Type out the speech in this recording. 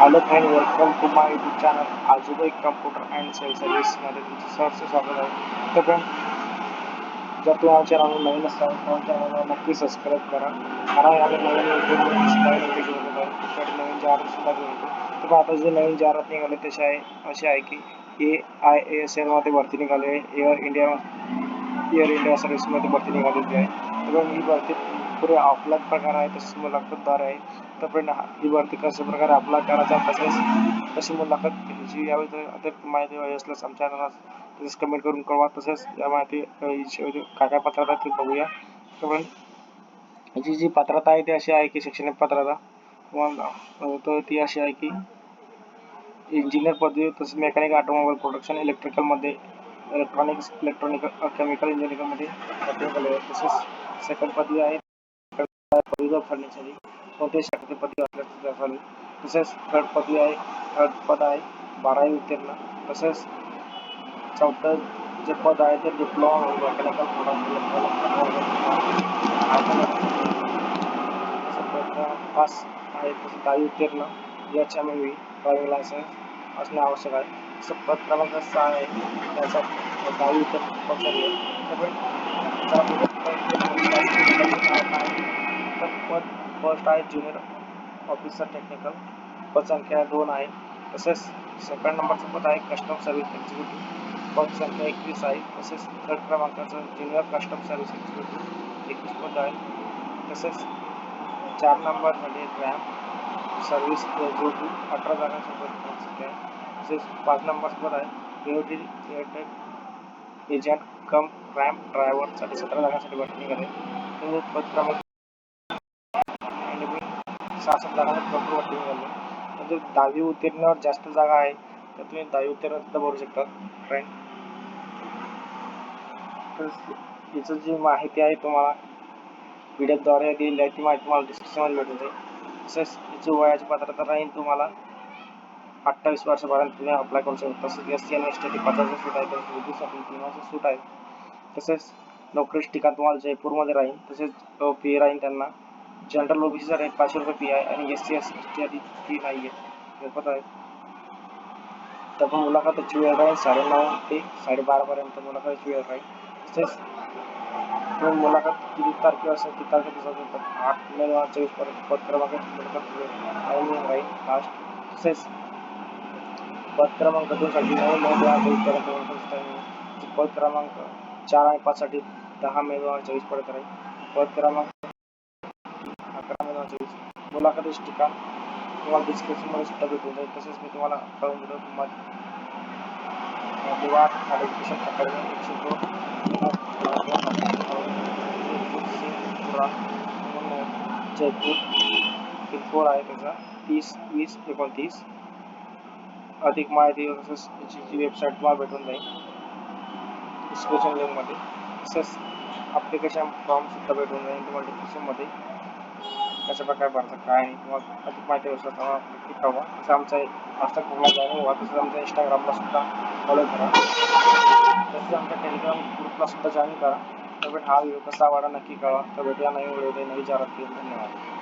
Hello friend welcome to my YouTube channel आजोबाई computer and cell सर्व्हिसमध्ये तुमचं सहर्ष स्वागत आहे तर फ्रेंड जर तुम्हाला चॅनल नवीन असाल तर चॅनलला नक्की सबस्क्राईब करा। कारण आम्ही नवीन त्यासाठी नवीन जाहिरात सुद्धा बनवतो तर आता जे नवीन जाहिरात निघाले तसे आहे असे आहे की ए आय एस एलमध्ये भरती निघाली आहे एअर इंडिया एअर इंडिया सर्व्हिसमध्ये भरती निघालेली आहे तर ही भरती पुरे ऑफलाईन प्रकार आहे तसेच मुलाखतदार आहे. तर फ्रेंड ही भरती कशा प्रकारे अप्लाय करायचा तसेच कशी मुलाखत घ्यायची. यावेळी अतिरिक्त माहिती हवी असल्यास आमच्या तसेच कमेंट करून कळवा. तसेच या माहिती काय काय पात्रता ते बघूया. तर फ्रेंड याची जी पात्रता आहे ती अशी आहे की शैक्षणिक पात्रता. तर ती अशी आहे की इंजिनियर पदवी तसेच मेकॅनिक ऑटोमोबाईल प्रोडक्शन इलेक्ट्रिकलमध्ये इलेक्ट्रॉनिक्स इलेक्ट्रॉनिक केमिकल इंजिनिअरिंगमध्ये तसेच सेकंड पदवी आहे. पदवीधर करण्यासाठी कोणत्याही शाखेची पदवी असल्यास असावी तसेच थर्ड पदवी आहे थर्ड पद आहे बारावी उत्तीर्ण. तसेच चौथं जे पद आहे ते डिप्लोमा मेकॅनिकल पास आहे, तसं दहावी उत्तीर्ण. H M V driving licence असणे आवश्यक आहे. तसं पद क्रमांक सहा आहे. त्याचा दहावी उत्तीर्ण तर फर्स्ट आहे ज्युनियर ऑफिसर टेक्निकल पद संख्या दोन आहे. तसेच सेकंड नंबरचं पद आहे कस्टम सर्व्हिस एक्झिक्युटिव्ह पद संख्या एकवीस आहे. तसेच थर्ड क्रमांकाचं ज्युनियर कस्टम सर्व्हिस एक्झिक्युटिव्ह एकवीस पद आहे. तसेच चार नंबरमध्ये रॅम्प सर्व्हिस एक्झिक्युटिव्ह अठरा जागांचं पद संख्या आहे. तसेच पाच नंबरचं पद आहे. AOT airtech agent cum ramp ड्रायव्हरसाठी सतरा जागांसाठी भरती निघाले पद क्रमांक शासन सात जागांसाठी भरपूर भरती म्हणजे दहावी उत्तीर्णावर जास्त जागा आहे तर तुम्ही दहावी उत्तीर्ण सुद्धा भरू शकता फ्रेंड तर याचं जी माहिती आहे तुम्हाला पी डी एफद्वारे दिलेली आहे ती माहिती तुम्हाला डिस्क्रिप्शनमध्ये भेटून जाईल. तसेच याची वयाची पात्रता राहील तुम्हाला अठ्ठावीस वर्षापर्यंत तुम्ही अप्लाय करू शकता. तसंच S C N S T पदाचं सूट आहे तसेच सूट आहे. तसेच नोकरीचे ठिकाण तुम्हाला जयपूरमध्ये राहील. तसेच फी राहील त्यांना. जनरल ओबीसीचा रेट पाचशे रुपये फ़ी आहे आणि एस सी एस टी आधी फ़ी नाही आहे मोफत आहे तर पण मुलाखतीची वेळ राहील साडेनऊ ते साडेबारापर्यंत मुलाखतीची वेळ राहील तसेच तुम्ही मुलाखत किती तारखे असेल किती तारखे दिवसात आठ मे दोन हज़ार चोवीस पर्यंत पद क्रमांकाची मुलाखत टायमिंग राहील लास्ट तसेच पद क्रमांक दोनसाठी नऊ मे दोन हज़ार चोवीस पर्यंत पद क्रमांक चार आणि पाचसाठी दहा मे दोन हज़ार चोवीस पर्यंत राहील पद क्रमांक अकरा मे दोन हज़ार चोवीस मुलाखतीचे ठिकाण तुम्हाला डिस्क्रिप्शनमध्ये सुद्धा भेटून जाईल तसेच मी तुम्हाला कळून दिलं तुम्हाला दिवार एज्युकेशन अकॅडमी एकशे दोन जयपूर, पिनकोड आहे त्याचा तीस वीस एकोणतीस अधिक माहिती तसेच याची जी वेबसाईट तुम्हाला भेटून जाईल डिस्क्रिप्शन लिंकमध्ये तसेच ॲप्लिकेशन फॉर्मसुद्धा भेटून जाईल तुम्हाला डिस्क्रिप्शनमध्ये कशा प्रकारे भरतात काय किंवा अधिक माहिती असल्यास तेव्हा नक्की कळवा. तसं आमचा व्हॉट्सअप जॉईन व्हा तसंच आमच्या इंस्टाग्रामला सुद्धा फॉलो करा. तसंच आमच्या टेलिग्राम ग्रुपला सुद्धा जॉईन करा. तर हा व्हिडिओ कसा वाटा नक्की कळवा. तर भेटूया नवीन व्हिडिओ नवी जाहिरात धन्यवाद.